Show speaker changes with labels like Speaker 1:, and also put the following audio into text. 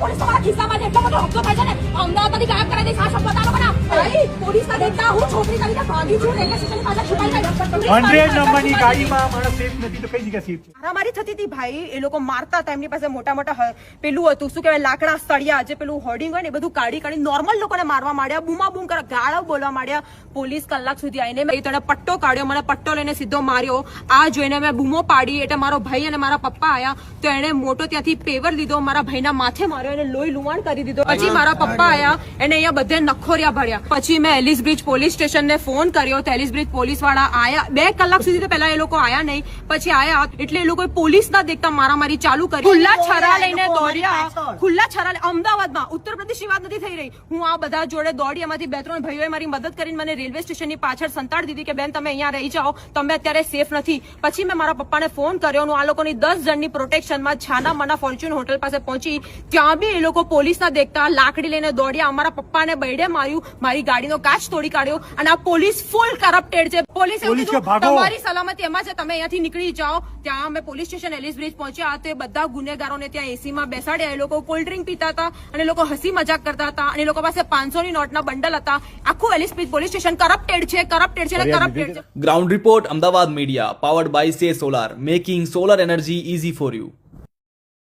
Speaker 1: Police તમારા ખિસ્સામાં. એટલો બધો હપ્તો થાય છે ને. અમદાવાદમાંથી ગાયબ કરાવી દઈશ આ શબ્દ આ લોકોના. ભાઈ, પોલીસના દેખતા હું છોકરી તરીકે ભાગી છું રેલવે સ્ટેશનની પાછળ છુપાઈ ગઈ.
Speaker 2: હંડ્રેડ નંબરની ગાડીમાં માણસ સેફ નથી તો કઈ જગ્યા સેફ છે?
Speaker 3: મારામારી થતી હતી ભાઈ એ લોકો મારતા હતા એમની પાસે મોટા મોટા પેલું હતું શું કહેવાય લાકડા સળિયા જે પેલું હોર્ડિંગ હોય ને બધું કાઢી કાઢી નોર્મલ લોકોને મારવા માંડ્યા બૂમા બૂમ કરવા ગાળા બોલવા માંડ્યા. પોલીસ કલાક સુધી આવીને મેં તને પટ્ટો કાઢ્યો મને પટ્ટો લઈને સીધો માર્યો. આ જોઈને મેં બૂમો પાડી એટલે મારો ભાઈ અને મારા પપ્પા આવ્યા તો એને મોટો ત્યાંથી પેવર લીધો મારા ભાઈના માથે માર્યો એને લોહી લુવાણ કરી દીધો. પછી મારા પપ્પા આયા એને અહીંયા બધે નખોરિયા ભર્યા. પછી મેં એલિસ બ્રિજ પોલીસ સ્ટેશનને ફોન કર્યો. તો એલિસ બ્રિજ પોલીસવાળા આયા. બે કલાક સુધી તો પહેલા એ લોકો આયા નહીં. પછી આયા. એટલે એ લોકોએ પોલીસના દેખતા મારામારી ચાલુ કરી. ખુલ્લા છરા લઈને દોડ્યા. ખુલ્લા છરા અમદાવાદમાં. ઉત્તર પ્રદેશની વાત નથી થઈ રહી. હું આ બધા જોડે દોડી. એમાંથી બે ત્રણ ભાઈઓએ મારી મદદ કરીને મને રેલવે સ્ટેશનની પાછળ સંતાડી દીધી કે બેન તમે અહીંયા રહી જાઓ. તમે અત્યારે સેફ નથી. પછી મેં મારા પપ્પાને ફોન કર્યો હું આ લોકોની દસ જણની પ્રોટેક્શનમાં છાના મના ફોર્ચ્યુન હોટલ પાસે પહોંચી. ત્યાં બી એ લોકો પોલીસના દેખતા લાકડી લઈને દોડ્યા. અમારા પપ્પાને બૈડે માર્યું. મારી ગાડીનો કાચ તોડી કાઢ્યો. અને આ પોલીસ ફૂલ કરપ્ટેડ છે. પોલીસ. તમારી સલામતી એમાં છે તમે અહીંયાથી નીકળી જાઓ. ત્યાં અમે પોલીસ સ્ટેશન એલિસ બ્રિજ પહોંચ્યા. તે બધા ગુનેગારોને ત્યાં એસીમાં બેસાડ્યા. એ લોકો કોલ્ડ ડ્રિંક પીતા હતા અને લોકો હસી મજાક કરતા હતા અને લોકો પાસે પાંચસો ની નોટના બંડલ હતા. આખું Ellis bridge police station corrupted છે કરપ્ટેડ છે કરપ્ટેડ છે.
Speaker 4: Ground report Ahmedabad media powered by સે solar making solar energy easy for you